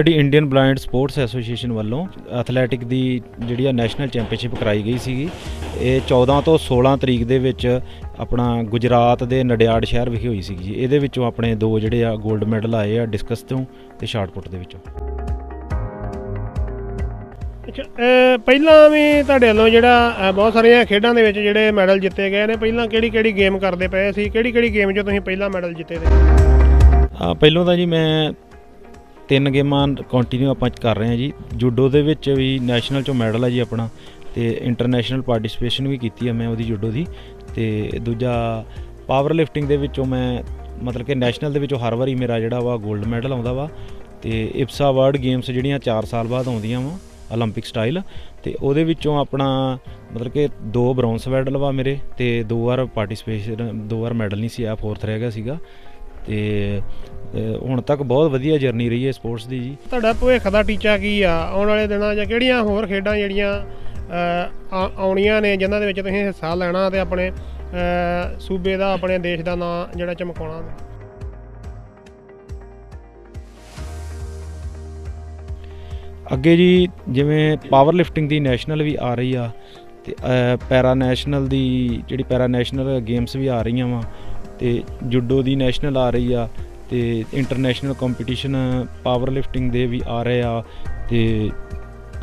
ਸਾਡੀ Indian blind sports association ਵੱਲੋਂ athletic ਦੀ ਜਿਹੜੀ ਆ ਨੈਸ਼ਨਲ ਚੈਂਪੀਅਨਸ਼ਿਪ ਕਰਾਈ ਗਈ ਸੀਗੀ ਇਹ 14 ਤੋਂ 16 ਤਰੀਕ ਦੇ ਵਿੱਚ ਆਪਣਾ ਗੁਜਰਾਤ ਦੇ ਨਡਿਆੜ ਸ਼ਹਿਰ ਵਿਖੇ ਹੋਈ ਸੀਗੀ ਜੀ। ਇਹਦੇ ਵਿੱਚੋਂ ਆਪਣੇ ਦੋ ਜਿਹੜੇ ਆ 골ਡ ਮੈਡਲ ਆਏ ਆ ਡਿਸਕਸ ਤੋਂ ਤੇ ਸ਼ਾਟ ਪੁੱਟ ਦੇ ਵਿੱਚੋਂ। ਅੱਛਾ ਪਹਿਲਾਂ ਵੀ ਤੁਹਾਡੇ ਵੱਲੋਂ ਜਿਹੜਾ ਬਹੁਤ ਸਾਰੀਆਂ ਖੇਡਾਂ ਦੇ ਵਿੱਚ ਜਿਹੜੇ ਮੈਡਲ ਜਿੱਤੇ ਗਏ ਨੇ ਪਹਿਲਾਂ ਕਿਹੜੀ ਕਿਹੜੀ ਗੇਮ ਕਰਦੇ ਪਏ ਸੀ? ਕਿਹੜੀ ਕਿਹੜੀ ਗੇਮ 'ਚ ਤੁਸੀਂ ਪਹਿਲਾਂ ਮੈਡਲ ਜਿੱਤੇ ਨੇ ਆ ਪਹਿਲੋਂ ਤਾਂ ਜੀ ਮੈਂ ਤਿੰਨ ਗੇਮਾਂ ਕੰਟੀਨਿਊ ਆਪਾਂ ਕਰ ਰਹੇ ਹਾਂ ਜੀ। ਜੂਡੋ ਦੇ ਵਿੱਚ ਵੀ ਨੈਸ਼ਨਲ ਚੋਂ ਮੈਡਲ ਹੈ ਜੀ ਆਪਣਾ ਤੇ ਇੰਟਰਨੈਸ਼ਨਲ ਪਾਰਟਿਸਿਪੇਸ਼ਨ ਵੀ ਕੀਤੀ ਹੈ ਮੈਂ ਉਹਦੀ ਜੂਡੋ ਦੀ। ਤੇ ਦੂਜਾ ਪਾਵਰ ਲਿਫਟਿੰਗ ਦੇ ਵਿੱਚੋਂ ਮੈਂ ਮਤਲਬ ਕਿ ਨੈਸ਼ਨਲ ਦੇ ਵਿੱਚੋਂ ਹਰ ਵਾਰੀ ਮੇਰਾ ਜਿਹੜਾ ਵਾ 골ਡ ਮੈਡਲ ਆਉਂਦਾ ਵਾ ਤੇ ਇਪਸਾ ਵਰਲਡ ਗੇਮਸ ਜਿਹੜੀਆਂ 4 ਸਾਲ ਬਾਅਦ ਆਉਂਦੀਆਂ ਵਾ 올림픽 ਸਟਾਈਲ ਤੇ ਉਹਦੇ ਵਿੱਚੋਂ ਆਪਣਾ ਮਤਲਬ ਕਿ ਦੋ ਬ੍ਰੌਂਜ਼ ਮੈਡਲ ਵਾ ਮੇਰੇ ਤੇ ਦੋ ਵਾਰ ਪਾਰਟਿਸਿਪੇਸ਼ਨ ਦੋ ਵਾਰ ਮੈਡਲ ਨਹੀਂ ਸੀ ਆ ਫੋਰਥ ਰਹਿ ਗਿਆ ਸੀਗਾ। ਤੇ ਹੁਣ ਤੱਕ ਬਹੁਤ ਵਧੀਆ ਜਰਨੀ ਰਹੀ ਹੈ ਸਪੋਰਟਸ ਦੀ ਜੀ। ਤੁਹਾਡਾ ਭਵਿੱਖ ਦਾ ਟੀਚਾ ਕੀ ਆ? ਆਉਣ ਵਾਲੇ ਦਿਨਾਂ 'ਚ ਕਿਹੜੀਆਂ ਹੋਰ ਖੇਡਾਂ ਜਿਹੜੀਆਂ ਆਉਣੀਆਂ ਨੇ ਜਿਨ੍ਹਾਂ ਦੇ ਵਿੱਚ ਤੁਸੀਂ ਹਿੱਸਾ ਲੈਣਾ ਤੇ ਆਪਣੇ ਸੂਬੇ ਦਾ ਆਪਣੇ ਦੇਸ਼ ਦਾ ਨਾਂ ਜਿਹੜਾ ਚਮਕਾਉਣਾ? ਅੱਗੇ ਜੀ ਜਿਵੇਂ ਪਾਵਰ ਲਿਫਟਿੰਗ ਦੀ ਨੈਸ਼ਨਲ ਵੀ ਆ ਰਹੀ ਆ ਤੇ ਪੈਰਾ ਨੈਸ਼ਨਲ ਦੀ ਜਿਹੜੀ ਪੈਰਾ ਨੈਸ਼ਨਲ ਗੇਮਸ ਵੀ ਆ ਰਹੀਆਂ ਵਾ ਤੇ ਜੁਡੋ ਦੀ ਨੈਸ਼ਨਲ ਆ ਰਹੀ ਆ ਤੇ ਇੰਟਰਨੈਸ਼ਨਲ ਕੰਪੀਟੀਸ਼ਨ ਪਾਵਰ ਲਿਫਟਿੰਗ ਦੇ ਵੀ ਆ ਰਹੇ ਆ ਤੇ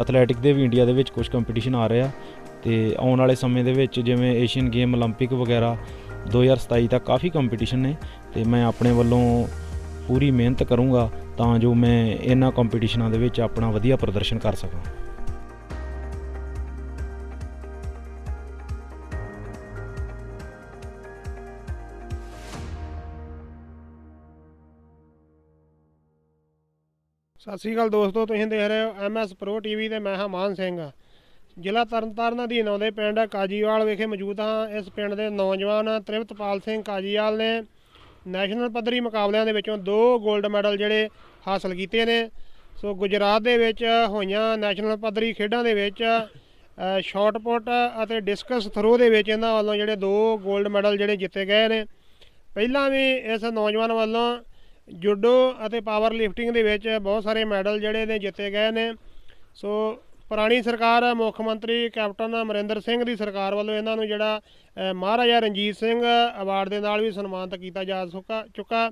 ਐਥਲੈਟਿਕ ਦੇ ਵੀ ਇੰਡੀਆ ਦੇ ਵਿੱਚ ਕੁਝ ਕੰਪੀਟੀਸ਼ਨ ਆ ਰਹੇ ਆ ਤੇ ਆਉਣ ਵਾਲੇ ਸਮੇਂ ਦੇ ਵਿੱਚ ਜਿਵੇਂ ਏਸ਼ੀਅਨ ਗੇਮ 올림픽 ਵਗੈਰਾ 2027 ਤੱਕ ਕਾਫੀ ਕੰਪੀਟੀਸ਼ਨ ਨੇ ਤੇ ਮੈਂ ਆਪਣੇ ਵੱਲੋਂ ਪੂਰੀ ਮਿਹਨਤ ਕਰੂੰਗਾ ਤਾਂ ਜੋ ਮੈਂ ਇਹਨਾਂ ਕੰਪੀਟੀਸ਼ਨਾਂ ਦੇ ਵਿੱਚ ਆਪਣਾ ਵਧੀਆ ਪ੍ਰਦਰਸ਼ਨ ਕਰ ਸਕਾਂ ਸਤਿ ਸ੍ਰੀ ਅਕਾਲ ਦੋਸਤੋ, ਤੁਸੀਂ ਦੇਖ ਰਹੇ ਹੋ ਐਮਐਸ ਪ੍ਰੋ ਟੀਵੀ ਤੇ ਮੈਂ ਹਾਂ ਮਾਨ ਸਿੰਘ। ਜ਼ਿਲ੍ਹਾ ਤਰਨਤਾਰਨ ਅਧੀਨ ਆਉਂਦੇ ਪਿੰਡ ਕਾਜੀਵਾਲ ਵਿਖੇ ਮੌਜੂਦ ਹਾਂ। ਇਸ ਪਿੰਡ ਦੇ ਨੌਜਵਾਨ ਤ੍ਰਿਪਤਪਾਲ ਸਿੰਘ ਕਾਜੀਵਾਲ ਨੇ ਨੈਸ਼ਨਲ ਪੱਧਰੀ ਮੁਕਾਬਲਿਆਂ ਦੇ ਵਿੱਚੋਂ ਦੋ 골ਡ ਮੈਡਲ ਜਿਹੜੇ ਹਾਸਲ ਕੀਤੇ ਨੇ। ਸੋ ਗੁਜਰਾਤ ਦੇ ਵਿੱਚ ਹੋਈਆਂ ਨੈਸ਼ਨਲ ਪੱਧਰੀ ਖੇਡਾਂ ਦੇ ਵਿੱਚ ਸ਼ਾਟ ਪੁੱਟ ਅਤੇ ਡਿਸਕਸ ਥਰੋ ਦੇ ਵਿੱਚ ਇਹਨਾਂ ਵੱਲੋਂ ਜਿਹੜੇ ਦੋ 골ਡ ਮੈਡਲ ਜਿਹੜੇ ਜਿੱਤੇ ਗਏ ਨੇ। ਪਹਿਲਾਂ ਵੀ ਇਸ ਨੌਜਵਾਨ ਵੱਲੋਂ ਜੂਡੋ ਅਤੇ ਪਾਵਰ ਲਿਫਟਿੰਗ ਦੇ ਵਿੱਚ ਬਹੁਤ ਸਾਰੇ ਮੈਡਲ ਜਿਹੜੇ ਨੇ ਜਿੱਤੇ ਗਏ ਨੇ। ਸੋ ਪੁਰਾਣੀ ਸਰਕਾਰ ਮੁੱਖ ਮੰਤਰੀ ਕੈਪਟਨ ਅਮਰਿੰਦਰ ਸਿੰਘ ਦੀ ਸਰਕਾਰ ਵੱਲੋਂ ਇਹਨਾਂ ਨੂੰ ਜਿਹੜਾ ਮਹਾਰਾਜਾ ਰਣਜੀਤ ਸਿੰਘ ਅਵਾਰਡ ਦੇ ਨਾਲ ਵੀ ਸਨਮਾਨਿਤ ਕੀਤਾ ਜਾ ਚੁੱਕਾ ਚੁੱਕਾ।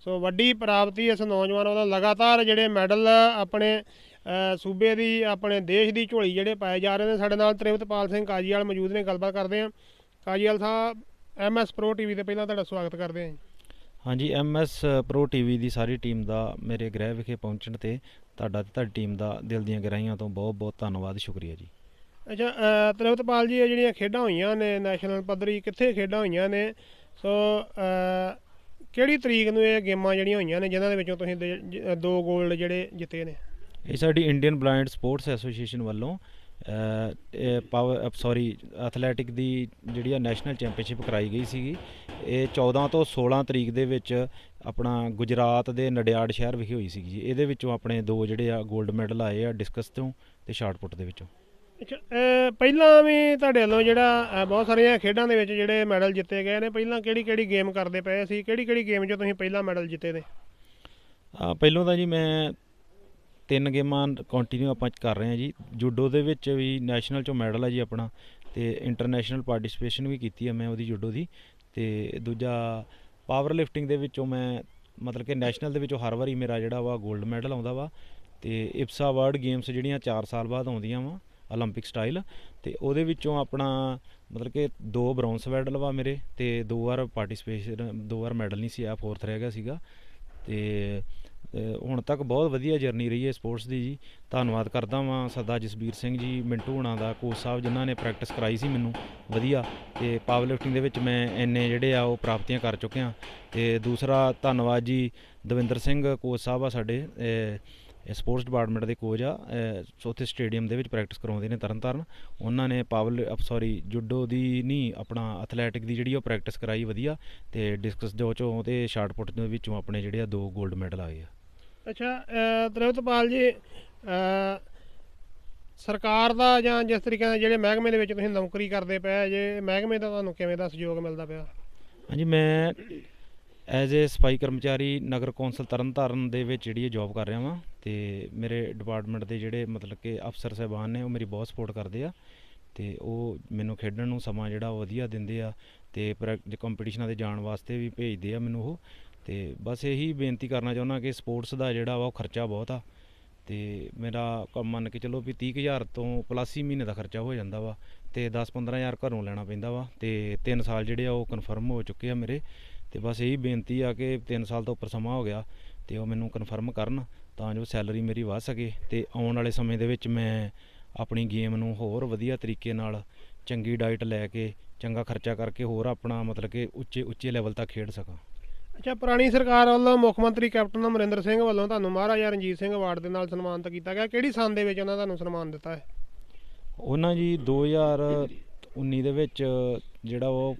ਸੋ ਵੱਡੀ ਪ੍ਰਾਪਤੀ ਇਸ ਨੌਜਵਾਨ ਵੱਲੋਂ ਲਗਾਤਾਰ ਜਿਹੜੇ ਮੈਡਲ ਆਪਣੇ ਸੂਬੇ ਦੀ, ਆਪਣੇ ਦੇਸ਼ ਦੀ ਝੋਲੀ ਜਿਹੜੇ ਪਾਏ ਜਾ ਰਹੇ ਨੇ। ਸਾਡੇ ਨਾਲ ਤ੍ਰਿਪਤਪਾਲ ਸਿੰਘ ਕਾਜੀਵਾਲ ਮੌਜੂਦ ਨੇ, ਗੱਲਬਾਤ ਕਰਦੇ ਹਾਂ। ਕਾਜੀਵਾਲ ਸਾਹਿਬ ਐਮਐਸ ਪ੍ਰੋ ਟੀਵੀ ਤੇ ਪਹਿਲਾਂ ਤੁਹਾਡਾ ਸਵਾਗਤ ਕਰਦੇ ਹਾਂ ਜੀ। ਹਾਂਜੀ ਐਮਐਸ ਪ੍ਰੋ ਟੀਵੀ ਦੀ ਸਾਰੀ ਟੀਮ ਦਾ ਮੇਰੇ ਗ੍ਰਹਿ ਵਿਖੇ ਪਹੁੰਚਣ ਤੇ ਤੁਹਾਡਾ ਤੇ ਤੁਹਾਡੀ ਟੀਮ ਦਾ ਦਿਲ ਦੀਆਂ ਗਹਿਰਾਈਆਂ ਤੋਂ ਬਹੁਤ ਬਹੁਤ ਧੰਨਵਾਦ ਸ਼ੁਕਰੀਆ ਜੀ। ਅੱਛਾ ਤ੍ਰਿਪਤਪਾਲ ਜੀ ਇਹ ਜਿਹੜੀਆਂ ਖੇਡਾਂ ਹੋਈਆਂ ਨੇ ਨੈਸ਼ਨਲ ਪੱਧਰੀ ਕਿੱਥੇ ਖੇਡਾਂ ਹੋਈਆਂ ਨੇ? ਸੋ ਕਿਹੜੀ ਤਰੀਕ ਨੂੰ ਇਹ ਗੇਮਾਂ ਜਿਹੜੀਆਂ ਹੋਈਆਂ ਨੇ ਜਿਨ੍ਹਾਂ ਦੇ ਵਿੱਚੋਂ ਤੁਸੀਂ ਦੇ- ਜ- ਦੋ 골ਡ ਜਿਹੜੇ ਜਿੱਤੇ ਨੇ? ਇਹ ਸਾਡੀ ਇੰਡੀਅਨ ਬਲਾਈਂਡ ਸਪੋਰਟਸ ਐਸੋਸੀਏਸ਼ਨ ਵੱਲੋਂ ਪਾਵਰ ਸੌਰੀ ਐਥਲੈਟਿਕ ਦੀ ਜਿਹੜੀ ਆ ਨੈਸ਼ਨਲ ਚੈਂਪੀਅਨਸ਼ਿਪ ਕਰਾਈ ਗਈ ਸੀਗੀ। ਇਹ 14 ਤੋਂ 16 ਤਰੀਕ ਦੇ ਵਿੱਚ ਆਪਣਾ ਗੁਜਰਾਤ ਦੇ ਨਡਿਆੜ ਸ਼ਹਿਰ ਵਿਖੇ ਹੋਈ ਸੀਗੀ ਜੀ। ਇਹਦੇ ਵਿੱਚੋਂ ਆਪਣੇ ਦੋ ਜਿਹੜੇ ਆ 골ਡ ਮੈਡਲ ਆਏ ਆ ਡਿਸਕਸ ਤੋਂ ਤੇ ਸ਼ਾਟ ਪੁੱਟ ਦੇ ਵਿੱਚੋਂ। ਅੱਛਾ ਪਹਿਲਾਂ ਵੀ ਤੁਹਾਡੇ ਵੱਲੋਂ ਜਿਹੜਾ ਬਹੁਤ ਸਾਰੀਆਂ ਖੇਡਾਂ ਦੇ ਵਿੱਚ ਜਿਹੜੇ ਮੈਡਲ ਜਿੱਤੇ ਗਏ ਨੇ ਪਹਿਲਾਂ ਕਿਹੜੀ ਕਿਹੜੀ ਗੇਮ ਕਰਦੇ ਪਏ ਸੀ? ਕਿਹੜੀ ਕਿਹੜੀ ਗੇਮ 'ਚ ਤੁਸੀਂ ਪਹਿਲਾਂ ਮੈਡਲ ਜਿੱਤੇ ਨੇ ਪਹਿਲੋਂ ਤਾਂ ਜੀ ਮੈਂ ਤਿੰਨ ਗੇਮਾਂ ਕੰਟੀਨਿਊ ਆਪਾਂ ਕਰ ਰਹੇ ਹਾਂ ਜੀ। ਜੂਡੋ ਦੇ ਵਿੱਚ ਵੀ ਨੈਸ਼ਨਲ ਚੋਂ ਮੈਡਲ ਆ ਜੀ ਆਪਣਾ ਤੇ ਇੰਟਰਨੈਸ਼ਨਲ ਪਾਰਟਿਸਿਪੇਸ਼ਨ ਵੀ ਕੀਤੀ ਆ ਮੈਂ ਉਹਦੀ ਜੂਡੋ ਦੀ। ਤੇ ਦੂਜਾ ਪਾਵਰ ਲਿਫਟਿੰਗ ਦੇ ਵਿੱਚੋਂ ਮੈਂ ਮਤਲਬ ਕਿ ਨੈਸ਼ਨਲ ਦੇ ਵਿੱਚੋਂ ਹਰ ਵਾਰੀ ਮੇਰਾ ਜਿਹੜਾ ਵਾ 골ਡ ਮੈਡਲ ਆਉਂਦਾ ਵਾ ਤੇ ਇਪਸਾ ਵਰਲਡ ਗੇਮਸ ਜਿਹੜੀਆਂ 4 ਸਾਲ ਬਾਅਦ ਆਉਂਦੀਆਂ ਵਾ 올림픽 ਸਟਾਈਲ ਤੇ ਉਹਦੇ ਵਿੱਚੋਂ ਆਪਣਾ ਮਤਲਬ ਕਿ ਦੋ ਬ੍ਰੌਂਜ਼ ਮੈਡਲ ਵਾ ਮੇਰੇ ਤੇ ਦੋ ਵਾਰ ਪਾਰਟਿਸਪੇਸ਼ਨ ਦੋ ਵਾਰ ਮੈਡਲ ਨਹੀਂ ਸੀ ਆ ਫੋਰਥ ਰਹਿ ਗਿਆ ਸੀਗਾ ਤੇ ਹੁਣ ਤੱਕ ਬਹੁਤ ਵਧੀਆ ਜਰਨੀ ਰਹੀ ਹੈ ਸਪੋਰਟਸ ਦੀ ਜੀ। ਧੰਨਵਾਦ ਕਰਦਾ ਵਾਂ ਸਰਦਾਰ ਜਸਬੀਰ ਸਿੰਘ ਜੀ ਮਿੰਟੂ ਹੁਣਾਂ ਦਾ ਕੋਚ ਸਾਹਿਬ ਜਿਨ੍ਹਾਂ ਨੇ ਪ੍ਰੈਕਟਿਸ ਕਰਾਈ ਸੀ ਮੈਨੂੰ। ਵਧੀਆ। ਤੇ ਪਾਵਰ ਲਿਫਟਿੰਗ ਦੇ ਵਿੱਚ ਮੈਂ ਇੰਨੇ ਜਿਹੜੇ ਆ ਉਹ ਪ੍ਰਾਪਤੀਆਂ ਕਰ ਚੁੱਕਿਆ। ਤੇ ਦੂਸਰਾ ਧੰਨਵਾਦ ਜੀ ਦਵਿੰਦਰ ਸਿੰਘ ਕੋਚ ਸਾਹਿਬ ਆ ਸਾਡੇ ਸਪੋਰਟਸ ਡਿਪਾਰਟਮੈਂਟ ਦੇ ਕੋਚ ਆ। ਅ, ਚੌਥੇ ਸਟੇਡੀਅਮ ਦੇ ਵਿੱਚ ਪ੍ਰੈਕਟਿਸ ਕਰਾਉਂਦੇ ਨੇ ਤਰਨਤਾਰਨ। ਉਹਨਾਂ ਨੇ ਪਾਵਰ ਸੌਰੀ ਜੁੱਡੋ ਦੀ ਨਹੀਂ ਆਪਣਾ ਐਥਲੈਟਿਕ ਦੀ ਜਿਹੜੀ ਉਹ ਪ੍ਰੈਕਟਿਸ ਕਰਾਈ ਵਧੀਆ। ਤੇ ਡਿਸਕਸ ਦੇ ਵਿੱਚੋਂ ਤੇ ਸ਼ਾਟ ਪੁੱਟ ਦੇ ਵਿੱਚੋਂ ਆਪਣੇ ਜਿਹੜੇ ਆ ਦੋ 골ਡ ਮੈਡਲ ਆਏ ਆ। ਅੱਛਾ ਅ, ਜੀ ਸਰਕਾਰ ਦਾ ਜਾਂ ਜਿਸ ਤਰੀਕੇ ਨਾਲ ਜਿਹੜੇ ਮਹਿਕਮੇ ਦੇ ਵਿੱਚ ਤੁਸੀਂ ਨੌਕਰੀ ਕਰਦੇ ਪਏ ਜੇ ਮਹਿਕਮੇ ਦਾ ਤੁਹਾਨੂੰ ਕਿਵੇਂ ਦਾ ਸਹਿਯੋਗ ਮਿਲਦਾ ਪਿਆ? ਹਾਂਜੀ ਮੈਂ ਐਜ਼ ਏ ਸਫ਼ਾਈ ਕਰਮਚਾਰੀ ਨਗਰ ਕੌਂਸਲ ਤਰਨਤਾਰਨ ਦੇ ਵਿੱਚ ਜਿਹੜੀ ਇਹ ਜੌਬ ਕਰ ਰਿਹਾ ਵਾਂ ਤੇ ਮੇਰੇ ਡਿਪਾਰਟਮੈਂਟ ਦੇ ਜਿਹੜੇ ਮਤਲਬ ਕਿ ਅਫਸਰ ਸਾਹਿਬਾਨ ਨੇ ਉਹ ਮੇਰੀ ਬਹੁਤ ਸਪੋਰਟ ਕਰਦੇ ਆ ਤੇ ਉਹ ਮੈਨੂੰ ਖੇਡਣ ਨੂੰ ਸਮਾਂ ਜਿਹੜਾ ਉਹ ਵਧੀਆ ਦਿੰਦੇ ਆ ਤੇ ਪ੍ਰੈਕ ਕੰਪੀਟੀਸ਼ਨਾਂ ਦੇ ਜਾਣ ਵਾਸਤੇ ਵੀ ਭੇਜਦੇ ਆ ਮੈਨੂੰ ਉਹ। ਤੇ ਬਸ ਇਹੀ ਬੇਨਤੀ ਕਰਨਾ ਚਾਹੁੰਦਾ ਕਿ ਸਪੋਰਟਸ ਦਾ ਜਿਹੜਾ ਵਾ ਉਹ ਖਰਚਾ ਬਹੁਤ ਆ ਤੇ ਮੇਰਾ ਮੰਨ ਕੇ ਚੱਲੋ ਵੀ 30000 ਤੋਂ ਪਲੱਸ ਹੀ ਮਹੀਨੇ ਦਾ ਖਰਚਾ ਹੋ ਜਾਂਦਾ ਵਾ ਤੇ 10-15000 ਘਰੋਂ ਲੈਣਾ ਪੈਂਦਾ ਵਾ ਤੇ 3 ਸਾਲ ਜਿਹੜੇ ਆ ਉਹ ਕਨਫਰਮ ਹੋ ਚੁੱਕੇ ਆ ਮੇਰੇ ਤੇ ਬਸ ਇਹੀ ਬੇਨਤੀ ਆ ਕਿ 3 ਸਾਲ ਤੋਂ ਉੱਪਰ ਸਮਾਂ ਹੋ ਗਿਆ ਤੇ ਉਹ ਮੈਨੂੰ ਕਨਫਰਮ ਕਰਨ ਤਾਂ ਜੋ ਸੈਲਰੀ ਮੇਰੀ ਵਧ ਸਕੇ ਤੇ ਆਉਣ ਵਾਲੇ ਸਮੇਂ ਦੇ ਵਿੱਚ ਮੈਂ ਆਪਣੀ ਗੇਮ ਨੂੰ ਹੋਰ ਵਧੀਆ ਤਰੀਕੇ ਨਾਲ ਚੰਗੀ ਡਾਈਟ ਲੈ ਕੇ ਚੰਗਾ ਖਰਚਾ ਕਰਕੇ ਹੋਰ ਆਪਣਾ ਮਤਲਬ ਕਿ ਉੱਚੇ ਉੱਚੇ ਲੈਵਲ ਤੱਕ ਖੇਡ ਸਕਾਂ। ਅੱਛਾ, ਪੁਰਾਣੀ ਸਰਕਾਰ ਵੱਲੋਂ ਮੁੱਖ ਮੰਤਰੀ ਕੈਪਟਨ ਅਮਰਿੰਦਰ ਸਿੰਘ ਵੱਲੋਂ ਤੁਹਾਨੂੰ ਮਹਾਰਾਜਾ ਰਣਜੀਤ ਸਿੰਘ ਅਵਾਰਡ ਦੇ ਨਾਲ ਸਨਮਾਨਿਤ ਕੀਤਾ ਗਿਆ। ਕਿਹੜੀ ਸੰਨ ਦੇ ਵਿੱਚ ਉਹਨਾਂ ਤੁਹਾਨੂੰ ਸਨਮਾਨ ਦਿੱਤਾ ਹੈ? ਉਹਨਾਂ ਜੀ 2019 ਦੇ ਵਿੱਚ ਜਿਹੜਾ ਉਹ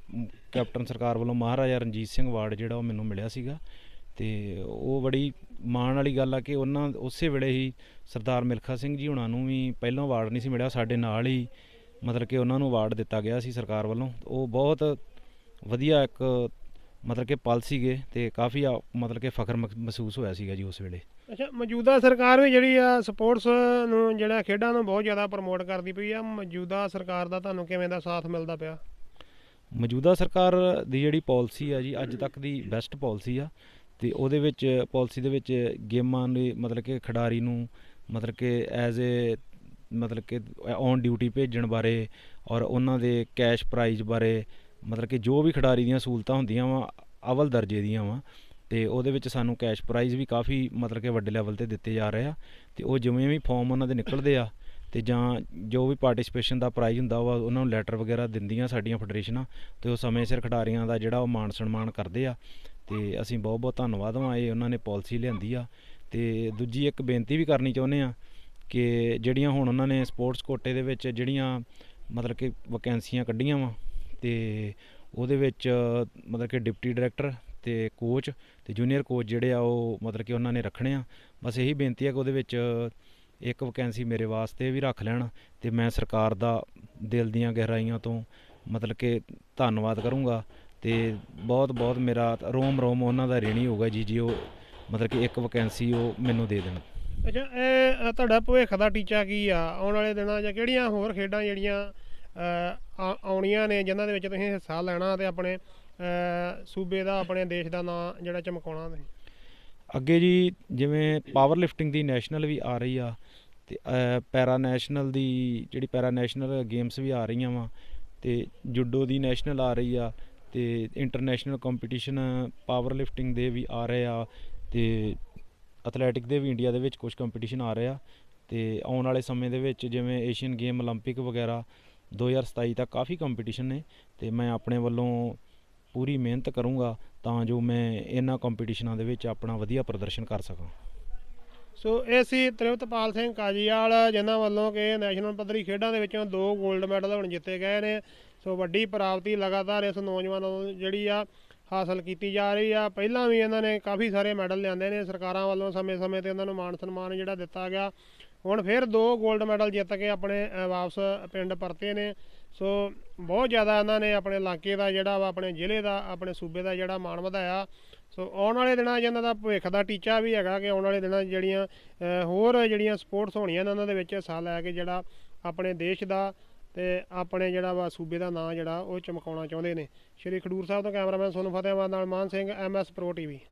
ਕੈਪਟਨ ਸਰਕਾਰ ਵੱਲੋਂ ਮਹਾਰਾਜਾ ਰਣਜੀਤ ਸਿੰਘ ਅਵਾਰਡ ਜਿਹੜਾ ਉਹ ਮੈਨੂੰ ਮਿਲਿਆ ਸੀਗਾ। ਤੇ ਉਹ ਬੜੀ ਮਾਣ ਵਾਲੀ ਗੱਲ ਆ ਕਿ ਉਹਨਾਂ ਉਸੇ ਵੇਲੇ ਹੀ ਸਰਦਾਰ ਮਿਲਖਾ ਸਿੰਘ ਜੀ ਹੁਣਾਂ ਨੂੰ ਵੀ ਪਹਿਲਾਂ ਅਵਾਰਡ ਨਹੀਂ ਸੀ ਮਿਲਿਆ, ਸਾਡੇ ਨਾਲ ਹੀ ਮਤਲਬ ਕਿ ਉਹਨਾਂ ਨੂੰ ਅਵਾਰਡ ਦਿੱਤਾ ਗਿਆ ਸੀ ਸਰਕਾਰ ਵੱਲੋਂ। ਉਹ ਬਹੁਤ ਵਧੀਆ ਇੱਕ ਮਤਲਬ ਕਿ ਪਲ ਸੀਗੇ ਤੇ ਕਾਫੀ ਆ- ਮਤਲਬ ਕਿ ਫਖਰ ਮਖ- ਮਹਿਸੂਸ ਹੋਇਆ ਸੀਗਾ ਜੀ ਉਸ ਵੇਲੇ। ਅੱਛਾ ਮੌਜੂਦਾ ਸਰਕਾਰ ਵੀ ਜਿਹੜੀ ਆ ਸਪੋਰਟਸ ਨੂੰ ਜਿਹੜਾ ਖੇਡਾਂ ਨੂੰ ਬਹੁਤ ਜ਼ਿਆਦਾ ਪ੍ਰਮੋਟ ਕਰਦੀ ਪਈ ਆ। ਮੌਜੂਦਾ ਸਰਕਾਰ ਦਾ ਤੁਹਾਨੂੰ ਕਿਵੇਂ ਦਾ ਸਾਥ ਮਿਲਦਾ ਪਿਆ? ਮੌਜੂਦਾ ਸਰਕਾਰ ਦੀ ਜਿਹੜੀ ਪਾਲਿਸੀ ਆ ਜੀ ਅੱਜ ਤੱਕ ਦੀ ਬੈਸਟ ਪਾਲਿਸੀ ਆ ਤੇ ਉਹਦੇ ਵਿੱਚ ਪਾਲਿਸੀ ਦੇ ਵਿੱਚ ਗੇਮਾਂ ਦੇ ਮਤਲਬ ਕਿ ਖਿਡਾਰੀ ਨੂੰ ਮਤਲਬ ਕਿ ਐਜ਼ ਏ ਮਤਲਬ ਕਿ ਔਨ ਡਿਊਟੀ ਭੇਜਣ ਬਾਰੇ ਔਰ ਉਹਨਾਂ ਦੇ ਕੈਸ਼ ਪ੍ਰਾਈਜ਼ ਬਾਰੇ ਮਤਲਬ ਕਿ ਜੋ ਵੀ ਖਿਡਾਰੀ ਦੀਆਂ ਸਹੂਲਤਾਂ ਹੁੰਦੀਆਂ ਵਾ, ਅਵਲ ਦਰਜੇ ਦੀਆਂ ਵਾ, ਤੇ ਉਹਦੇ ਵਿੱਚ ਸਾਨੂੰ ਕੈਸ਼ ਪ੍ਰਾਈਜ਼ ਵੀ ਕਾਫੀ ਮਤਲਬ ਕਿ ਵੱਡੇ ਲੈਵਲ ਤੇ ਦਿੱਤੇ ਜਾ ਰਹੇ ਆ, ਤੇ ਉਹ ਜਿਵੇਂ ਵੀ ਫਾਰਮ ਉਹਨਾਂ ਦੇ ਨਿਕਲਦੇ ਆ, ਤੇ ਜਾਂ ਜੋ ਵੀ ਪਾਰਟਿਸਿਪੇਸ਼ਨ ਦਾ ਪ੍ਰਾਈਜ਼ ਹੁੰਦਾ ਵਾ, ਉਹਨਾਂ ਨੂੰ ਲੈਟਰ ਵਗੈਰਾ ਦਿੰਦੀਆਂ ਸਾਡੀਆਂ ਫੈਡਰੇਸ਼ਨਾਂ ਤੇ ਉਹ ਸਮੇਂ ਸਿਰ ਖਿਡਾਰੀਆਂ ਦਾ ਜਿਹੜਾ ਉਹ ਮਾਣ ਸਨਮਾਨ ਕਰਦੇ ਆ, ਤੇ ਅਸੀਂ ਬਹੁਤ ਬਹੁਤ ਧੰਨਵਾਦ ਵਾਂ, ਇਹ ਉਹਨਾਂ ਨੇ ਪਾਲਿਸੀ ਲਿਆਂਦੀ ਆ, ਤੇ ਦੂਜੀ ਇੱਕ ਬੇਨਤੀ ਵੀ ਕਰਨੀ ਚਾਹੁੰਦੇ ਆ, ਕਿ ਜਿਹੜੀਆਂ ਹੁਣ ਉਹਨਾਂ ਨੇ ਸਪੋਰਟਸ ਕੋਟੇ ਦੇ ਵਿੱਚ ਜਿਹੜੀਆਂ ਮਤਲਬ ਕਿ ਵੈਕੈਂਸੀਆਂ ਕੱਢੀਆਂ ਵਾ ਤੇ ਉਹਦੇ ਵਿੱਚ, ਮਤਲਬ ਕਿ ਡਿਪਟੀ ਡਾਇਰੈਕਟਰ ਤੇ ਕੋਚ ਤੇ ਜੂਨੀਅਰ ਕੋਚ ਜਿਹੜੇ ਆ ਉਹ ਮਤਲਬ ਕਿ ਉਹਨਾਂ ਨੇ ਰੱਖਣੇ ਆ। ਬਸ ਇਹੀ ਬੇਨਤੀ ਹੈ ਕਿ ਉਹਦੇ ਵਿੱਚ ਇੱਕ ਵੈਕੈਂਸੀ ਮੇਰੇ ਵਾਸਤੇ ਵੀ ਰੱਖ ਲੈਣ ਤੇ ਮੈਂ ਸਰਕਾਰ ਦਾ ਦਿਲ ਦੀਆਂ ਗਹਿਰਾਈਆਂ ਤੋਂ ਮਤਲਬ ਕਿ ਧੰਨਵਾਦ ਕਰੂੰਗਾ ਤੇ ਬਹੁਤ ਬਹੁਤ ਮੇਰਾ ਰੋਮ ਰੋਮ ਉਹਨਾਂ ਦਾ ਰਿਣੀ ਹੋਊਗਾ ਜੀ ਜੀ ਉਹ ਮਤਲਬ ਕਿ ਇੱਕ ਵੈਕੈਂਸੀ ਉਹ ਮੈਨੂੰ ਦੇ ਦੇਣ। ਅੱਛਾ, ਇਹ ਤੁਹਾਡਾ ਭਵਿੱਖ ਦਾ ਟੀਚਾ ਕੀ ਆ? ਆਉਣ ਵਾਲੇ ਦਿਨਾਂ ਜਾਂ ਕਿਹੜੀਆਂ ਹੋਰ ਖੇਡਾਂ ਜਿਹੜੀਆਂ ਆਉਣੀਆਂ ਨੇ ਜਿਨ੍ਹਾਂ ਦੇ ਵਿੱਚ ਤੁਸੀਂ ਹਿੱਸਾ ਲੈਣਾ ਤੇ ਆਪਣੇ ਅ, ਸੂਬੇ ਦਾ ਆਪਣੇ ਦੇਸ਼ ਦਾ ਨਾਂ ਜਿਹੜਾ ਚਮਕਾਉਣਾ ਨੇ ਅੱਗੇ ਜੀ ਜਿਵੇਂ ਪਾਵਰ ਲਿਫਟਿੰਗ ਦੀ ਨੈਸ਼ਨਲ ਵੀ ਆ ਰਹੀ ਆ ਤੇ ਪੈਰਾ ਨੈਸ਼ਨਲ ਦੀ ਜਿਹੜੀ ਪੈਰਾ ਨੈਸ਼ਨਲ ਗੇਮਸ ਵੀ ਆ ਰਹੀਆਂ ਵਾ ਤੇ ਜੁਡੋ ਦੀ ਨੈਸ਼ਨਲ ਆ ਰਹੀ ਆ ਤੇ ਇੰਟਰਨੈਸ਼ਨਲ ਕੰਪੀਟੀਸ਼ਨ ਪਾਵਰ ਲਿਫਟਿੰਗ ਦੇ ਵੀ ਆ ਰਹੇ ਆ ਤੇ ਐਥਲੈਟਿਕ ਦੇ ਵੀ ਇੰਡੀਆ ਦੇ ਵਿੱਚ ਕੁਝ ਕੰਪੀਟੀਸ਼ਨ ਆ ਰਹੇ ਆ ਤੇ ਆਉਣ ਵਾਲੇ ਸਮੇਂ ਦੇ ਵਿੱਚ ਜਿਵੇਂ ਏਸ਼ੀਅਨ ਗੇਮ 올림픽 ਵਗੈਰਾ 2027 ਤੱਕ ਕਾਫੀ ਕੰਪੀਟੀਸ਼ਨ ਨੇ ਤੇ ਮੈਂ ਆਪਣੇ ਵੱਲੋਂ ਪੂਰੀ ਮਿਹਨਤ ਕਰੂੰਗਾ ਤਾਂ ਜੋ ਮੈਂ ਇਹਨਾਂ ਕੰਪੀਟੀਸ਼ਨਾਂ ਦੇ ਵਿੱਚ ਆਪਣਾ ਵਧੀਆ ਪ੍ਰਦਰਸ਼ਨ ਕਰ ਸਕਾਂ। ਸੋ ਇਹ ਸੀ ਤ੍ਰਿਵਤਪਾਲ ਸਿੰਘ ਕਾਜੀਵਾਲ ਜਿਨ੍ਹਾਂ ਵੱਲੋਂ ਕਿ ਨੈਸ਼ਨਲ ਪੱਧਰੀ ਖੇਡਾਂ ਦੇ ਵਿੱਚੋਂ ਦੋ 골ਡ ਮੈਡਲ ਹੁਣ ਜਿੱਤੇ ਗਏ ਨੇ। ਸੋ ਵੱਡੀ ਪ੍ਰਾਪਤੀ ਲਗਾਤਾਰ ਇਸ ਨੌਜਵਾਨ ਨੂੰ ਜਿਹੜੀ ਆ ਹਾਸਲ ਕੀਤੀ ਜਾ ਰਹੀ ਆ। ਪਹਿਲਾਂ ਵੀ ਇਹਨਾਂ ਨੇ ਕਾਫੀ ਸਾਰੇ ਮੈਡਲ ਲਿਆਂਦੇ ਨੇ। ਸਰਕਾਰਾਂ ਵੱਲੋਂ ਸਮੇਂ-ਸਮੇਂ ਤੇ ਇਹਨਾਂ ਨੂੰ ਮਾਣ ਸਨਮਾਨ ਜਿਹੜਾ ਦਿੱਤਾ ਗਿਆ। ਹੁਣ ਫਿਰ ਦੋ 골ਡ ਮੈਡਲ ਜਿੱਤ ਕੇ ਆਪਣੇ ਵਾਪਸ ਪਿੰਡ ਪਰਤੇ ਨੇ। ਸੋ ਬਹੁਤ ਜ਼ਿਆਦਾ ਇਹਨਾਂ ਨੇ ਆਪਣੇ ਇਲਾਕੇ ਦਾ ਜਿਹੜਾ ਵਾ, ਆਪਣੇ ਜ਼ਿਲ੍ਹੇ ਦਾ, ਆਪਣੇ ਸੂਬੇ ਦਾ ਜਿਹੜਾ ਮਾਣ ਵਧਾਇਆ। ਸੋ ਆਉਣ ਵਾਲੇ ਦਿਨਾਂ 'ਚ ਇਹਨਾਂ ਦਾ ਭਵਿੱਖ ਦਾ ਟੀਚਾ ਵੀ ਹੈਗਾ ਕਿ ਆਉਣ ਵਾਲੇ ਦਿਨਾਂ 'ਚ ਜਿਹੜੀਆਂ ਹੋਰ ਜਿਹੜੀਆਂ ਸਪੋਰਟਸ ਹੋਣੀਆਂ ਨੇ ਉਹਨਾਂ ਦੇ ਵਿੱਚ ਹਿੱਸਾ ਲੈ ਕੇ ਜਿਹੜਾ ਆਪਣੇ ਦੇਸ਼ ਦਾ ਤੇ ਆਪਣੇ ਜਿਹੜਾ ਵਾ, ਸੂਬੇ ਦਾ ਨਾਂ ਜਿਹੜਾ ਉਹ ਚਮਕਾਉਣਾ ਚਾਹੁੰਦੇ ਨੇ। ਸ਼੍ਰੀ ਖਡੂਰ ਸਾਹਿਬ ਤੋਂ ਕੈਮਰਾਮੈਨ ਸੋਨੂੰ ਫਤਿਹਾਬਾਦ ਨਾਲ Maan Singh MS pro TV.